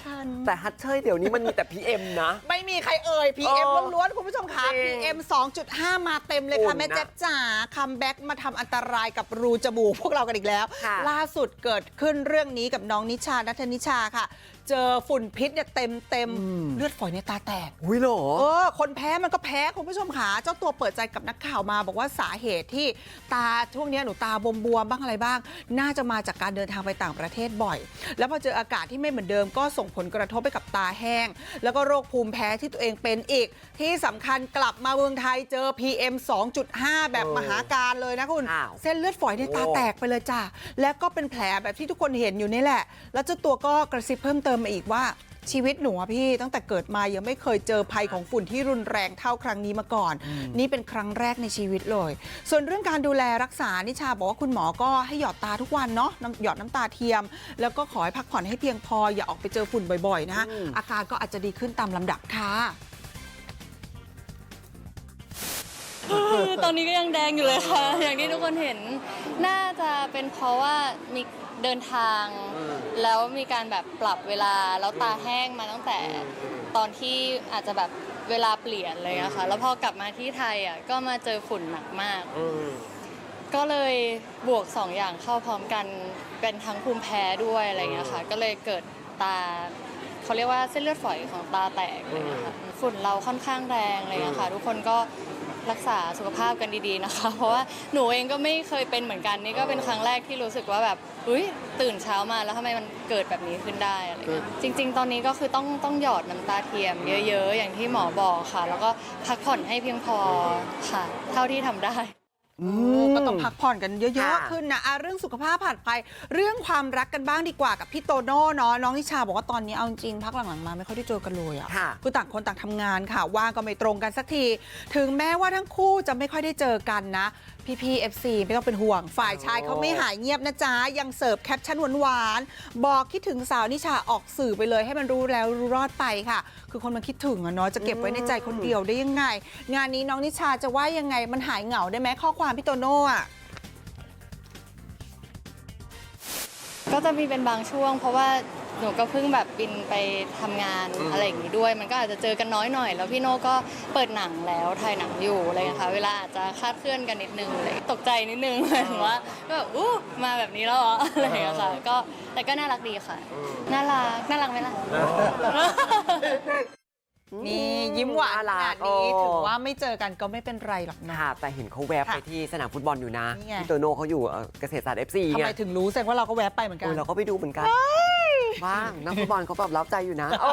ฉัน แต่ฮัทเชยเดี๋ยวนี้มันมีแต่พีเอ็มนะ ไม่มีใครเอ่ย PM เออล้วนๆคุณผู้ชมคะจริง PM 2.5 มาเต็มเลยค่ะอุ่นนะแม่เจ๊บจ๋าคัมแบ็กมาทำอันตรายกับรูจมูกพวกเรากันอีกแล้ว ค่ะ ล่าสุดเกิดขึ้นเรื่องนี้กับน้องนิชานัทนิชาค่ะ เจอฝุ่นพิษเนี่ยเต็มเต็มๆเลือดฝอยในตาแตก อุ้ยเหรอ เออ คนแพ้มันก็แพ้คุณผู้ชมค่ะเจ้าตัวเปิดใจกับนักข่าวมา บอกว่าสาเหตุที่ตาช่วงเนี้ยหนูตาบวมๆบ้างอะไรบ้าง น่าจะมาจากการเดินทางไปต่างประเทศบ่อย แล้วพอเจออากาศที่ไม่เหมือนเดิมก็ส่งผลกระทบไปกับตาแห้ง แล้วก็โรคภูมิแพ้ที่ตัวเองเป็นอีก ที่สำคัญกลับมาเมืองไทยเจอ PM 2.5 แบบเออมหาการเลยนะคุณ อ้าว เส้นเลือดฝอยในตาโอ้แตกไปเลยจ้ะ แล้วก็เป็นแผลแบบที่ทุกคนเห็นอยู่นี่แหละ แล้วเจ้าตัวก็กระซิบเพิ่มเติมมาอีกว่า ชีวิตหนูอะพี่ตั้งแต่เกิดมายังไม่เคยเจอภัยของฝุ่นที่รุนแรงเท่าครั้งนี้มาก่อน นี่เป็นครั้งแรกในชีวิตเลย ส่วนเรื่องการดูแลรักษานิชาบอกว่าคุณหมอก็ให้หยอดตาทุกวันเนาะน้ำหยอดน้ำตาเทียม แล้วก็ขอให้พักผ่อนให้เพียงพออย่าออกไปเจอฝุ่นบ่อยๆนะอืมอาการก็อาจจะดีขึ้นตามลำดับค่ะตอนนี้ก็ยังแดงอยู่เลยค่ะ อย่างที่ทุกคนเห็น น่าจะเป็นเพราะว่ามีเดินทาง อืม แล้วมีการแบบปรับเวลาแล้วตาแห้งมาตั้งแต่ตอนที่อาจจะแบบเวลาเปลี่ยนเลยอะค่ะแล้วพอกลับมาที่ไทยอะก็มาเจอฝุ่นหนักมาก อืมก็เลยบวกสองอย่างเข้าพร้อมกันเป็นทั้งภูมิแพ้ด้วยอะไรเงี้ยค่ะ ก็เลยเกิดตาเขาเรียกว่าเส้นเลือดฝอยของตาแตกอะไรเงี้ยค่ะฝุ่นเราค่อนข้างแรงอะไรเงี้ยค่ะทุกคนก็ รักษาสุขภาพกันดีๆนะคะ เพราะว่าหนูเองก็ไม่เคยเป็นเหมือนกันนี่ก็เป็นครั้งแรกที่รู้สึกว่าแบบอุ้ยตื่นเช้ามาแล้วทำไมมันเกิดแบบนี้ขึ้นได้อะไรเงี้ยจริง ๆ ตอนนี้ก็คือต้องต้องหยอดน้ำตาเทียมเยอะ ๆ อย่างที่หมอบอกค่ะ แล้วก็พักผ่อนให้เพียงพอค่ะ เท่าที่ทำได้อืม ก็ต้องพักผ่อนกันเยอะค่ะๆขึ้นนะอะเรื่องสุขภาพผ่านไปเรื่องความรักกันบ้างดีกว่ากับพี่โตโน่เนาะน้องนิชาบอกว่าตอนนี้เอาจริงพักหลังๆมาไม่ค่อยได้เจอกันเลยอะค่ะคือต่างคนต่างทำงานค่ะว่างก็ไม่ตรงกันสักที ถึงแม้ว่าทั้งคู่จะไม่ค่อยได้เจอกันนะพี่พี่เอฟซีไม่ต้องเป็นห่วง ฝ่ายชายเขาไม่หายเงียบนะจ๊ะ ยังเสิร์ฟแคปชั่นหวานๆ บอกคิดถึงสาวนิชาออกสื่อไปเลย ให้มันรู้แล้วรู้รอดไปค่ะ คือคนมันคิดถึงอะเนาะจะเก็บไว้ในใจคนเดียวได้ยังไง งานนี้น้องนิชาจะว่ายังไงมันหายเหงาได้ไหมข้อความพี่โตโน่อะก็จะมีเป็นบางช่วง เพราะว่าหนูก็เพิ่งแบบบินไปทำงานอืมอะไรอย่างนี้ด้วย มันก็อาจจะเจอกันน้อยหน่อย แล้วพี่โน่ก็เปิดหนังแล้วถ่ายหนังอยู่อะไรอย่างเงี้ยค่ะเวลาอาจจะคลาดเคลื่อนกันนิดนึงอะไรตกใจนิดนึงหมายถึงว่าก็แบบอู้มาแบบนี้แล้วเหรออะไรอย่างเงี้ยค่ะก็แต่ก็น่ารักดีค่ะ น่ารักน่ารักไหมล่ะ นี่ยิ้มหวานขน่ารันากดนี้โอ้ถือว่าไม่เจอกันก็ไม่เป็นไรหรอกนะค่ะแต่เห็นเขาแวบค่ะไปที่สนามฟุตบอลอยู่นะนี่ไงพี่โตโน่เขาอยู่เอ่อเกษตรศาสตร์เอฟซีทำไงไมถึงรู้แสดงว่าเราก็แวบไปเหมือนกัโอ้นยเราก็ไปดูเหมือนกันบ้างนักฟุตบอลเขาแบบเล้าใจอยู่นะโอ้